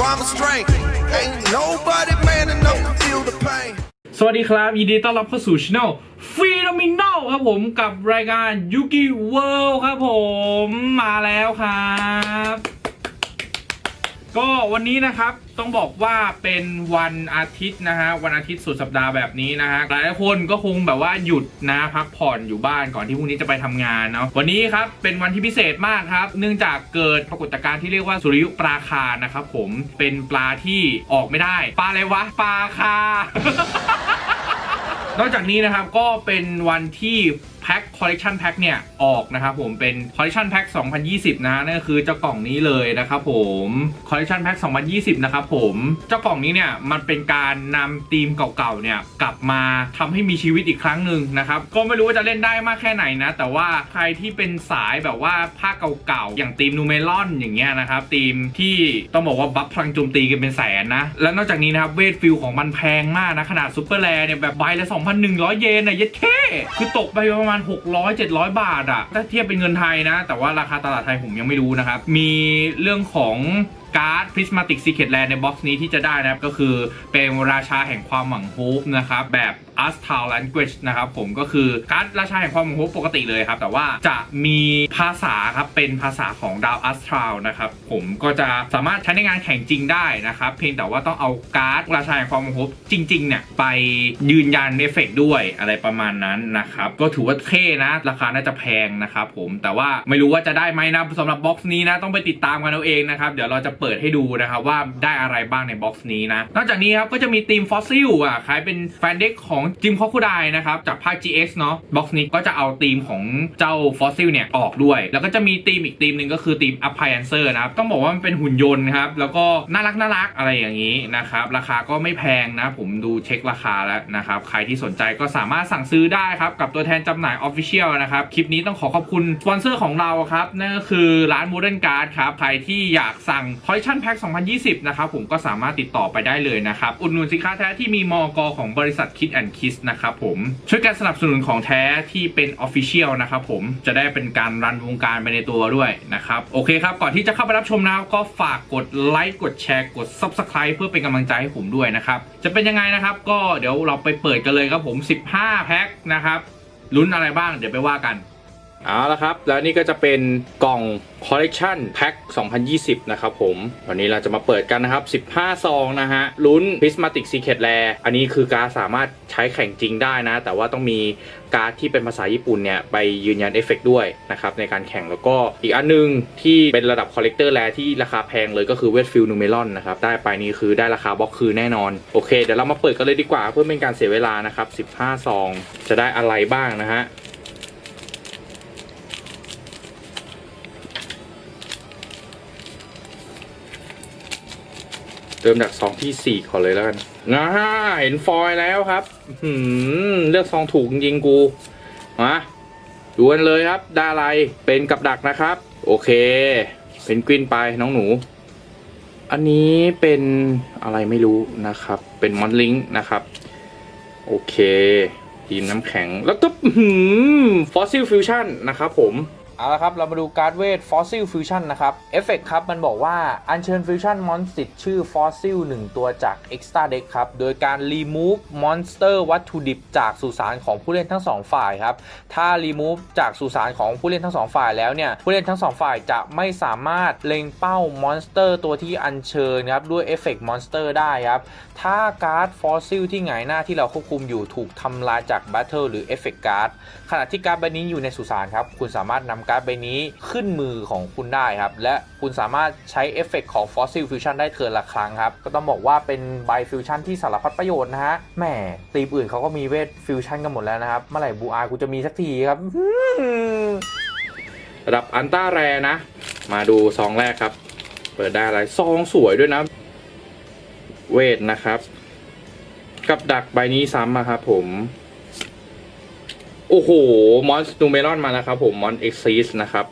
Promise strength. Ain't nobody man enough to feel the pain. สวัสดีครับ ยินดีต้อนรับเข้าสู่ช่องฟีโนมิน a ลครับผมกับรายการยูกิเวิลด์ครับผมมาแล้วครับ ก็วันนี้นะครับ ต้องบอกว่าเป็นวันอาทิตย์นะฮะวันอาทิตย์สุดสัปดาห์แบบนี้นะฮะหลายคนก็คงแบบว่าหยุดนะพักผ่อนอยู่บ้านก่อนที่พรุ่งนี้จะไปทำงานเนาะวันนี้ครับเป็นวันที่พิเศษมากครับ เนื่องจากเกิดปรากฏการณ์ที่เรียกว่าสุริยุปราคานะครับผมเป็นปลาที่ออกไม่ได้ ปลาอะไรวะปลาคานอกจากนี้นะครับก็เป็นวันที่ แพ็คคอลเล t ชันแพ็คเนี่ย ออกนะครับผมเป็นคอลเล t ชันแพ็ค2020นะฮะนั่นก็คือเจ้ากล่องนี้เลยนะครับผมคอลเล t ชันแพ็ค2020 นะครับผมเจ้ากล่องนี้เนี่ย มันเป็นการนำธีมเก่าๆเนี่ย กลับมาทำให้มีชีวิตอีกครั้งหนึ่งนะครับ ก็ไม่รู้ว่าจะเล่นได้มากแค่ไหนนะ แต่ว่าใครที่เป็นสายแบบว่าภาคเก่าๆอย่างธีมนูเมลอนอย่างเงี้ยนะครับธีมที่ต้องบอกว่าบัฟพลังโจมตีกันเป็นแสนนะแล้วนอกจากนี้นะครับเวทฟิลของมันแพงมากนะขนาดซูเปอร์แรเนี่ยแบบใบละ2,100 เยนนะเย็ดแค่คือตกไปประมาณาณ 600-700 บาทอะถ้าเทียบเป็นเงินไทยนะ แต่ว่าราคาตลาดไทยผมยังไม่รู้นะครับ มีเรื่องของ การ์ด Prismatic Secret Land ในบ็อกซ์นี้ที่จะได้นะครับ ก็คือเป็นราชาแห่งความหวังโฮปนะครับ แบบ a s t a l Language นะครับผมก็คือการ์ดราชาแห่งความหวังโฮปปกติเลยครับ แต่ว่าจะมีภาษาครับ เป็นภาษาของดาว a s t r a l นะครับผมก็จะสามารถใช้ในงานแข่งจริงได้นะครับ เพียงแต่ว่าต้องเอาการ์ดราชาแห่งความหวังโฮปจริงๆเนี่ยไปยืนยันเอฟเฟกด้วยอะไรประมาณนั้นนะครับก็ถือว่าเท่นะราคาน่าจะแพงนะครับผมแต่ว่าไม่รู้ว่าจะได้ไหมนะสำหรับบ็อกซ์นี้นะต้องไปติดตามกันเอาเองนะครับเดี๋ยวเราจะเปิดให้ดูนะครับว่าได้อะไรบ้างในบ็อกซ์นี้นะนอกจากนี้ครับก็จะมีทีมฟอสซิลอะขายเป็นแฟนเด็กของจิมคอคูไดนะครับจากภาค GX เนาะบ็อกซ์นี้ก็จะเอาทีมของเจ้าฟอสซิลเนี่ยออกด้วย แล้วก็จะมีทีมอีกทีมหนึ่งก็คือทีม a p p l i a n c e r นะครับต้องบอกว่ามันเป็นหุ่นยนต์ครับแล้วก็น่ารักน่ารักอะไรอย่างนี้นะครับราคาก็ไม่แพงนะผมดูเช็คราคาแล้วนะครับใครที่สนใจก็สามารถสั่งซื้อได้ครับกับตัวแทนจำหน่าย Official นะครับคลิปนี้ต้องขอขอบคุณสปอนเซอร์ของเราครับนั่นก็คือร้าน Modern Card ครับใครที่อยากสั่ง Collection Pack 2020 นะครับผมก็สามารถติดต่อไปได้เลยนะครับ อุดหนุนสินค้าแท้ที่มีมอกของบริษัท Kid and Kiss นะครับผม ช่วยกันสนับสนุนของแท้ที่เป็น Official นะครับผม จะได้เป็นการรันวงการไปในตัวด้วยนะครับ โอเคครับ ก่อนที่จะเข้าไปรับชมนะครับก็ฝากกดไลค์ กดแชร์ กด Subscribe เพื่อเป็นกำลังใจให้ผมด้วยนะครับ จะเป็นยังไงนะครับ ก็เดี๋ยวเราไปเปิดกันเลยครับผม 15 แพ็คนะครับ ลุ้นอะไรบ้าง เดี๋ยวไปว่ากัน เอาละครับ แล้วนี่ก็จะเป็นกล่อง Collection Pack 2020 นะครับผม วันนี้เราจะมาเปิดกันนะครับ 15 ซองนะฮะ ลุ้น Prismatic Secret Rare อันนี้คือการสามารถใช้แข่งจริงได้นะ แต่ว่าต้องมีการดที่เป็นภาษาญี่ปุ่นเนี่ย ไปยืนยันเอฟเฟกต์ด้วยนะครับ ในการแข่งแล้วก็อีกอันนึงที่เป็นระดับ Collector Rare ที่ราคาแพงเลยก็คือ Westfield Numelon นะครับ ได้ไปนี่คือได้ราคาบล็อกคืนแน่นอน โอเค เดี๋ยวเรามาเปิดกันเลยดีกว่าเพื่อเป็นการเสียเวลานะครับ 15 ซอง จะได้อะไรบ้างนะฮะ เริ่มจากซองที่สี่ก่อนเลยแล้วกันนะเห็นฟอยแล้วครับหืมเลือกซองถูกจริงๆกู มาดูกันเลยครับด้อะไรเป็นกับดักนะครับ โอเค เป็นกวินไปน้องหนู อันนี้เป็นอะไรไม่รู้นะครับ เป็นมอนลิงนะครับ โอเคทีมน้ำแข็งแล้วก็ฟอสซิลฟิวชั่นนะครับผม เอาละครับ เรามาดูการ์ดเวท Fossil Fusion นะครับ เอฟเฟกครับ มันบอกว่า อัญเชิญฟิวชั่นมอนสติชื่อ Fossil 1 ตัวจาก Extra Deck ครับ โดยการ Remove Monster วัตถุดิบจากสุสานของผู้เล่นทั้ง 2 ฝ่ายครับ ถ้า Remove จากสุสานของผู้เล่นทั้ง 2 ฝ่ายแล้วเนี่ย ผู้เล่นทั้ง 2 ฝ่ายจะไม่สามารถเล็งเป้ามอนสเตอร์ตัวที่อัญเชิญครับ ด้วยเอฟเฟกมอนสเตอร์ได้ครับ ถ้าการ์ด Fossil ที่หงายหน้าที่เราควบคุมอยู่ถูกทำลายจาก Battle หรือเอฟเฟกการ์ดขณะที่การ์ดใบนี้อยู่ในสุสานครับคุณสามารถนำการ์ดใบนี้ขึ้นมือของคุณได้ครับ และคุณสามารถใช้เอฟเฟกของ Fossil Fusion ได้เทิร์นละครั้งครับ ก็ต้องบอกว่าเป็นใบฟิวชั่นที่สารพัดประโยชน์นะฮะแหมตีมอื่นเขาก็มีเวทฟิวชั่นกันหมดแล้วนะครับ เมื่อไหร่บูอากูจะมีสักทีครับระดับอันต้าแรนะ มาดูซองแรกครับ เปิดได้อะไรซองสวยด้วยนะ เวทนะครับ กับดักใบนี้ซ้ำอะครับผม โอ้โห มอนสตูเมลอนมาแล้วครับผม มอนเอ็กซิสนะครับ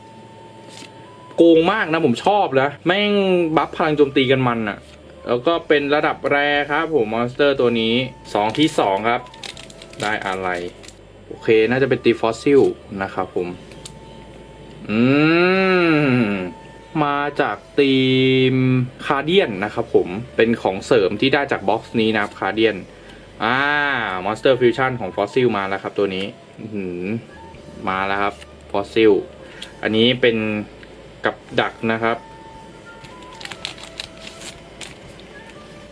โกงมากนะผมชอบนะแม่งบัฟพลังโจมตีกันมันอะแล้วก็เป็นระดับแรครับผม มอนสเตอร์ตัวนี้สองที่สองครับ ได้อะไร โอเค น่าจะเป็นตีฟอสซิลนะครับผม อืม มาจากทีมคาเดียนนะครับผม เป็นของเสริมที่ได้จากบ็อกซ์นี้นะครับคาเดียน อ่ามอนสเตอร์ฟิวชั่นของฟอสซิลมาแล้วครับ ตัวนี้มาแล้วครับฟอสซิลอันนี้เป็นกับดักนะครับ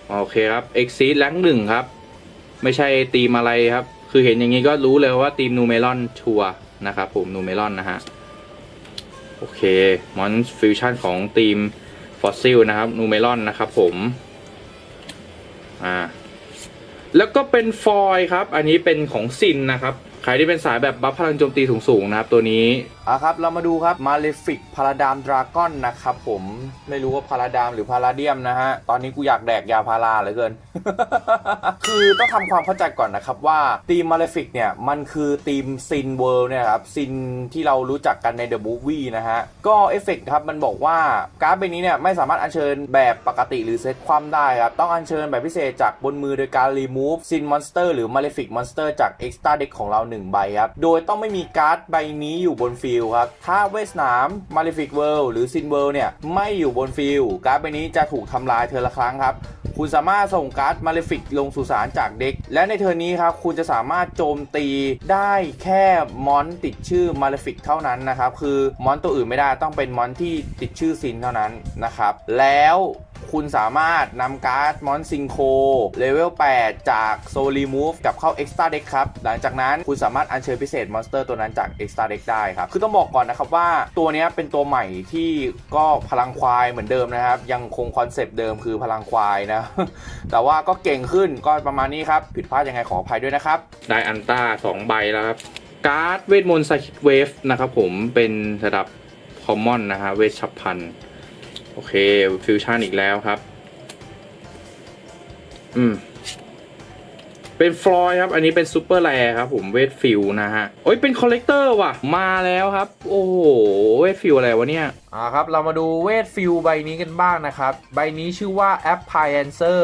โอเคครับ Exceed แรงหนึ่งครับ ไม่ใช่ทีมอะไรครับ คือเห็นอย่างนี้ก็รู้เลยว่าทีมนูเมลอนชัวร์นะครับผมนูเมลอนนะฮะ โอเคมอนฟิวชั่นของทีมฟอสซิลนะครับนูเมลอนนะครับผม อ่า แล้วก็เป็นฟอยครับ อันนี้เป็นของซินนะครับ ใครที่เป็นสายแบบบัฟพลังโจมตีสูงๆนะครับ ตัวนี้ อะครับ เรามาดูครับ Malefic Paladam Dragon นะครับผมไม่รู้ว่าพาราดามหรือพาราเดียมนะฮะ ตอนนี้กูอยากแดกยาพาราเหลือเกิน คือต้องทำความเข้าใจก่อนนะครับว่าทีม Malefic เนี่ย มันคือทีมซินเวิลด์เนี่ยครับซินที่เรารู้จักกันใน The Movie นะฮะ ก็เอฟเฟกต์ครับ มันบอกว่าการ์ดใบนี้เนี่ยไม่สามารถอัญเชิญแบบปกติหรือเซตความได้ครับ ต้องอัญเชิญแบบพิเศษจากบนมือโดยการ remove sin monster หรือ malefic monster จาก extra deck ของเรา1ใบครับโดยต้องไม่มีการ์ดใบนี้อยู่บนฟิลด์ครับ ถ้าเวสนาม malefic world หรือ sin world เนี่ยไม่อยู่บนฟิลการ์ดใบนี้จะถูกทำลายเทอละครั้งครับคุณสามารถส่งการ์ดมาเลฟิกลงสู่สารจากเด็ก และในเทอร์นนี้ครับ คุณจะสามารถโจมตีได้แค่มอนติดชื่อมาเลฟิกเท่านั้นนะครับ คือมอนตัวอื่นไม่ได้ต้องเป็นมอนที่ติดชื่อซินเท่านั้นนะครับ แล้วคุณสามารถนำการ์ดมอนซิงโคเลเวล 8 จากโซลีมูฟกับเข้า Extra Deck ครับ หลังจากนั้นคุณสามารถอัญเชิญพิเศษมอนสเตอร์ตัวนั้นจาก Extra Deck ได้ครับ คือต้องบอกก่อนนะครับว่าตัวนี้เป็นตัวใหม่ที่ก็พลังควายเหมือนเดิมนะครับ ยังคงคอนเซปต์เดิมคือพลังควายนะ แต่ว่าก็เก่งขึ้นก็ประมาณนี้ครับ ผิดพลาดยังไงขออภัยด้วยนะครับ ได้อันต้าสองใบแล้วครับการ์ดเวทมนต์ไซคิดเวฟนะครับผมเป็นระดับคอมมอนนะฮะเวทฉับพลัน โอเคฟิวชั่นอีกแล้วครับ อืม เป็นฟลอยครับ อันนี้เป็นซูเปอร์แรครับ ผมเวทฟิลนะฮะ โอ้ยเป็นคอลเลกเตอร์ว่ะ มาแล้วครับ โอ้โห เวทฟิลอะไรวะเนี่ยอ่าครับ เรามาดูเวทฟิลใบนี้กันบ้างนะครับ ใบนี้ชื่อว่า Appliancer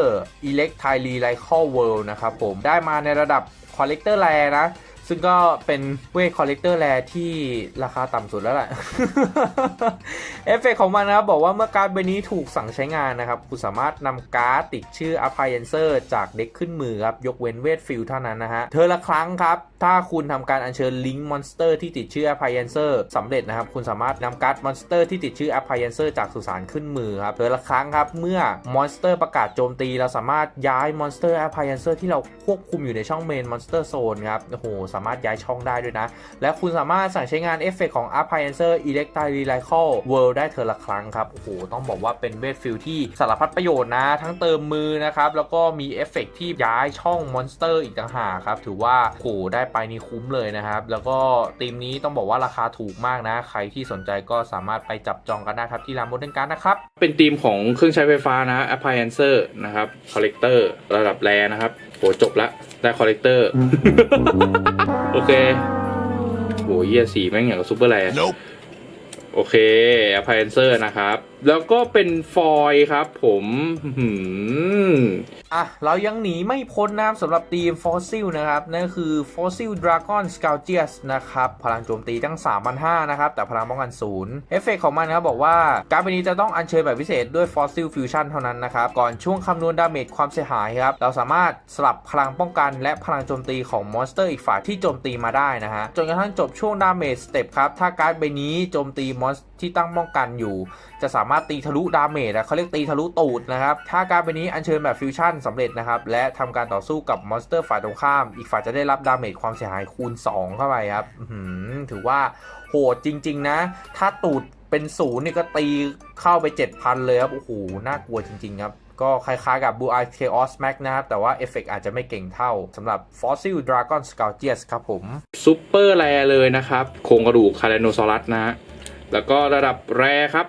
Elect t i l y l i c a l World นะครับผมได้มาในระดับ Collector Rare นะ ซึ่งก็เป็นเวท Collector Rare ที่ราคาต่ำสุดแล้วแหละ เอฟเฟกต์ของมันนะครับ บอกว่าเมื่อการ์ดใบนี้ถูกสั่งใช้งานนะครับ คุณสามารถนำการ์ดติดชื่อ Appliancer จากเด็กขึ้นมือครับ ยกเว้นเวทฟิลเท่านั้นนะฮะ เธอละครั้งครับ ถ้าคุณทำการอัญเชิญลิงก์มอนสเตอร์ที่ติดชื่อ Appliancer สำเร็จนะครับ คุณสามารถนำการ์ดมอนสเตอร์ที่ติดชื่อ Appliancer จากสุสานขึ้นมือครับ เธอละครั้งครับ เมื่อมอนสเตอร์ประกาศโจมตีเราสามารถย้ายมอนสเตอร์ Appliancer ที่เราควบคุมอยู่ในช่องเมนมอนสเตอร์โซนครับโอ้โหสามารถย้ายช่องได้ด้วยนะ และคุณสามารถสั่งใช้งานเอฟเฟกของ Appliancer Electri Recycle World ได้เธอละครั้งครับ โอ้โห ต้องบอกว่าเป็นเวทฟิลที่สารพัดประโยชน์นะ ทั้งเติมมือนะครับ แล้วก็มีเอฟเฟกที่ย้ายช่องมอนสเตอร์อีกต่างหากครับ ถือว่าโอ้โหได้ไปนี่คุ้มเลยนะครับ แล้วก็ทีมนี้ต้องบอกว่าราคาถูกมากนะ ใครที่สนใจก็สามารถไปจับจองกันได้ครับที่ร้านโมเดิร์นการ์ดนะครับ เป็นธีมของเครื่องใช้ไฟฟ้านะ appliancer นะครับ collector ระดับแรนะครับ หจบละ ได้ collector โอเคโหเยี่ยสีแม่งอย่างกับซูเปอร์แร Nope. โอเค appliancer นะครับ แล้วก็เป็นฟอยครับผมหืมอะ เรายังหนีไม่พ้นนะครับสำหรับทีมฟอสซิลนะครับ นั่นคือ Fossil Dragon s c a l g i u s นะครับ พลังโจมตีตั้ง 3,500 นะครับ แต่พลังป้องกันศูนย์เอฟเฟกของมันนะครับบอกว่า การดใบนี้จะต้องอัญเชิญแบบพิเศษด้วย Fossil Fusion เท่านั้นนะครับ ก่อนช่วงคำนวณดาเมจความเสียหายครับ เราสามารถสลับพลังป้องกัน และพลังโจมตีของมอนสเตอร์อีกฝ่ายที่โจมตีมาได้นะฮะจนกระทั่งจบช่วงดาเมจสเต็ปครับถ้าการ์ดใบนี้โจมตีมอนสที่ตั้งป้องกันอยู่ จะสามารถตีทะลุดาเมจอะเขาเรียกตีทะลุตูดนะครับถ้าการดใบนี้อัญเชิญแบบฟิวชั่นสำเร็จนะครับและทำการต่อสู้กับมอนสเตอร์ฝ่ายตรงข้าม อีกฝ่ายจะได้รับดาเมจความเสียหายคูณ 2 เข้าไปครับถือว่าโหดจริง ๆ นะ ถ้าตูดเป็นศูนย์นี่ก็ตีเข้าไป 7,000 เลยครับโอ้โหน่ากลัวจริง ๆ ครับก็คล้ายๆกับ Blue Eye Chaos Max นะครับ แต่ว่าเอฟเฟกอาจจะไม่เก่งเท่าสำหรับ Fossil Dragon s c a l g i u s ครับผมซูเปอร์แรเลยนะครับ โครงกระดูกคา r โนซอรัสนะฮะแล้วก็ระดับแรครับ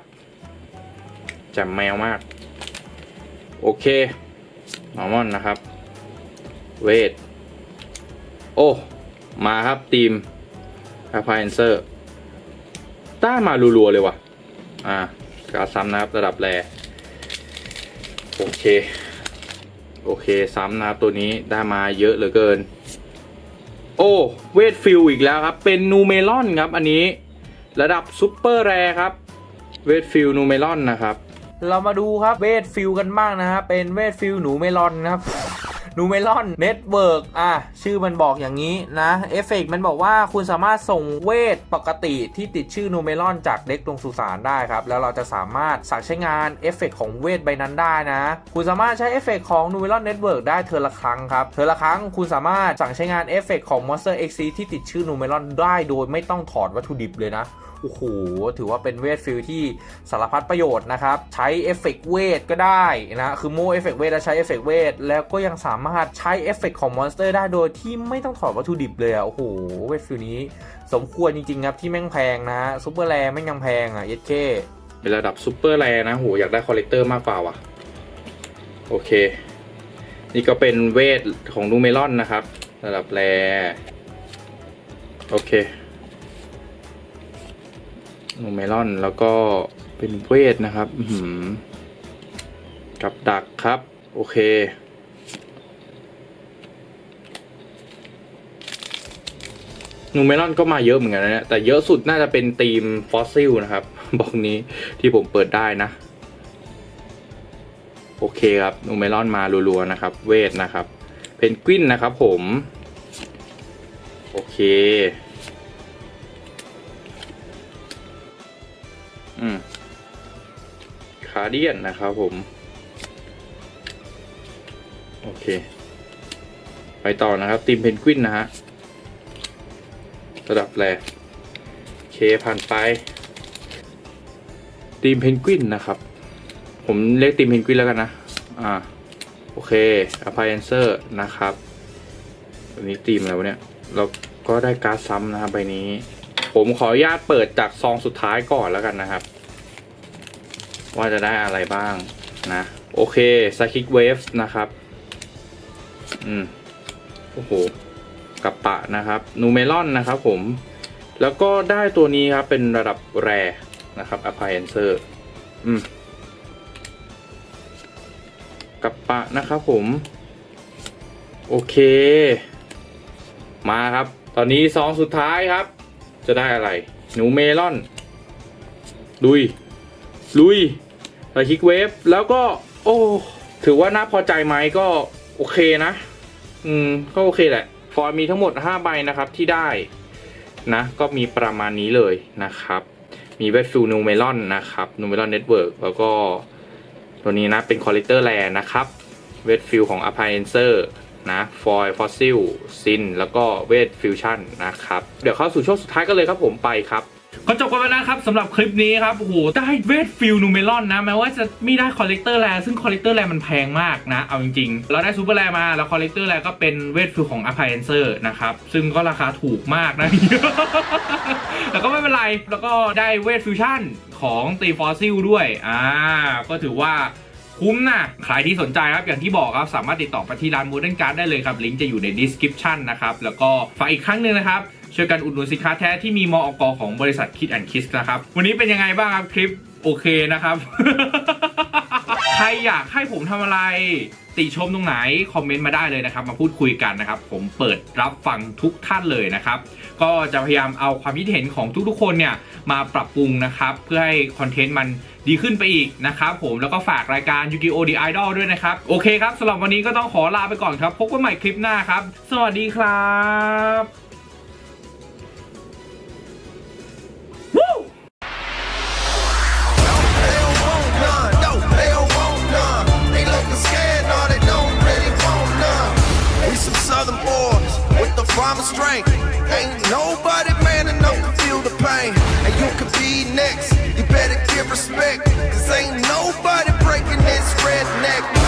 แจ่มแมวมาก โอเคนอร์มอนนะครับ เวท โอ้ มาครับทีม Appliancer ต้ามารัวๆเลยว่ะ อ่าการซ้ำนะครับ ระดับแรโอเค โอเค ซ้ำนะครับ ตัวนี้ได้มาเยอะเหลือเกิน โอ้เวทฟิลอีกแล้วครับ เป็นนูเมลอนครับ อันนี้ ระดับซุปเปอร์แรครับ เวทฟิลนูเมลอนนะครับ เรามาดูครับเวทฟิลกันบ้างนะฮะเป็นเวทฟิลหนูเมลอนครับหนูเมลอนเน็ตเวิร์กอะ ชื่อมันบอกอย่างนี้นะเอฟเฟกมันบอกว่าคุณสามารถส่งเวทปกติที่ติดชื่อนูเมลอนจากเด็กลงสุสานได้ครับ แล้วเราจะสามารถสั่งใช้งานเอฟเฟกของเวทใบนั้นได้นะ คุณสามารถใช้เอฟเฟกของนูเมลอนเน็ตเวิร์กได้เทอละครั้งครับเทอละครั้งคุณสามารถสั่งใช้งานเอฟเฟกของ Monster X ที่ติดชื่อนูเมลอนได้โดยไม่ต้องถอดวัตถุดิบเลยนะ โอ้โห ถือว่าเป็นเวทฟิลที่สารพัดประโยชน์นะครับ ใช้เอฟเฟกต์เวทก็ได้นะ คือโมเอฟเฟกต์เวทแล้วใช้เอฟเฟกต์เวทแล้วก็ยังสามารถใช้เอฟเฟกต์ของมอนสเตอร์ได้โดยที่ไม่ต้องถอดวัตถุดิบเลยอะโอ้โห เวทฟิลนี้สมควรจริงๆครับที่แม่งแพงนะซูเปอร์แรแม่งยังแพงอะเย็ดเคเป็นระดับซูเปอร์แรนะโหอยากได้คอลเลกเตอร์มากกว่าว่ะโอเค นี่ก็เป็นเวทของนูเมลอนนะครับ ระดับแรโอเค เมลอนแล้วก็เป็นเวทนะครับกับดักครับ โอเค นูเมลอนก็มาเยอะเหมือนกันนะ แต่เยอะสุดน่าจะเป็นทีมฟอสซิลนะครับ บอกนี้ที่ผมเปิดได้นะ โอเคครับนูเมลอนมารัวๆนะครับ เวทนะครับ เพนกวินนะครับผม โอเค อืมคาเดียนนะครับผม โอเค ไปต่อนะครับทีมเพนกวินนะฮะ ระดับแรกเคผ่านไปทีมเพนกวินนะครับ ผมเรียกทีมเพนกวินแล้วกันนะ อ่า โอเคอพายเอนเซอร์นะครับอันนี้ทีมอะไรวเนี่ย เราก็ได้การ์ดซ้ำนะครับใบนี้ ผมขออนุญาตเปิดจากซองสุดท้ายก่อนแล้วกันนะครับ ว่าจะได้อะไรบ้างนะ โอเคซ y คิกเวฟนะครับ อืม โอ้โหกับปะนะครับ นูเมลอนนะครับผม แล้วก็ได้ตัวนี้ครับ เป็นระดับแรนะครับ appliancer อืม กับปะนะครับผม โอเค มาครับ ตอนนี้ซองสุดท้ายครับ จะได้อะไร หนูเมลอน ลุย ลุยไลคิกเวฟ แล้วก็ โอ้ ถือว่าน่าพอใจไหมก็โอเคนะ อืม ก็โอเคแหละ ฟอยมีทั้งหมด 5 ใบนะครับที่ได้นะ ก็มีประมาณนี้เลยนะครับ มีเวทฟิลนูเมลอนนะครับนูเมลอนเน็ตเวิร์กแล้วก็ตัวนี้นะเป็นคอลเลกเตอร์แลนะครับ เวทฟิลของ a p p l i a n c e r นะฟอยฟอสซิลซิน แล้วก็เวทฟิวชั่นนะครับ เดี๋ยวเข้าสู่ช่วงสุดท้ายกันเลยครับผมไปครับก็จบกันไปแล้วนะครับสำหรับคลิปนี้ครับโอ้โหได้เวทฟิลนูเมลอนนะแม้ว่าจะไม่ได้คอลเลกเตอร์แลซึ่งคอลเลกเตอร์แลมันแพงมากนะ เอาจริงๆ เราได้ซูเปอร์แลมาแล้วคอลเลกเตอร์แลก็เป็นเวทฟิลของ a p p l i a n c e r นะครับซึ่งก็ราคาถูกมากนะแต่ก็ไม่เป็นไร แล้วก็ได้เวทฟิวชั่นของตีฟอสซิลด้วยอ่าก็ถือว่า คุ้มนะใครที่สนใจครับอย่างที่บอกครับ สามารถติดต่อไปที่ร้าน Modern Card ได้เลยครับ ลิงก์จะอยู่ใน description นะครับ แล้วก็ฝากอีกครั้งหนึ่งนะครับช่วยกันอุดหนุนสินค้าแท้ที่มีมอกของบริษัทคิดแอนคิสนะครับวันนี้เป็นยังไงบ้างครับคลิป โอเคนะครับ ใครอยากให้ผมทำอะไร ติชมตรงไหน คอมเมนต์มาได้เลยนะครับ มาพูดคุยกันนะครับ ผมเปิดรับฟังทุกท่านเลยนะครับ ก็จะพยายามเอาความคิดเห็นของทุกๆคนเนี่ยมาปรับปรุงนะครับ เพื่อให้คอนเทนต์มันดีขึ้นไปอีกนะครับผมแล้วก็ฝากรายการ Yu-Gi-Oh! The Idol ด้วยนะครับ โอเคครับสำหรับวันนี้ก็ต้องขอลาไปก่อนครับ พบกันใหม่คลิปหน้าครับ สวัสดีครับ I'm a strength. Ain't nobody man enough to feel the pain. And you could be next. You better give respect. Cause ain't nobody breaking this redneck.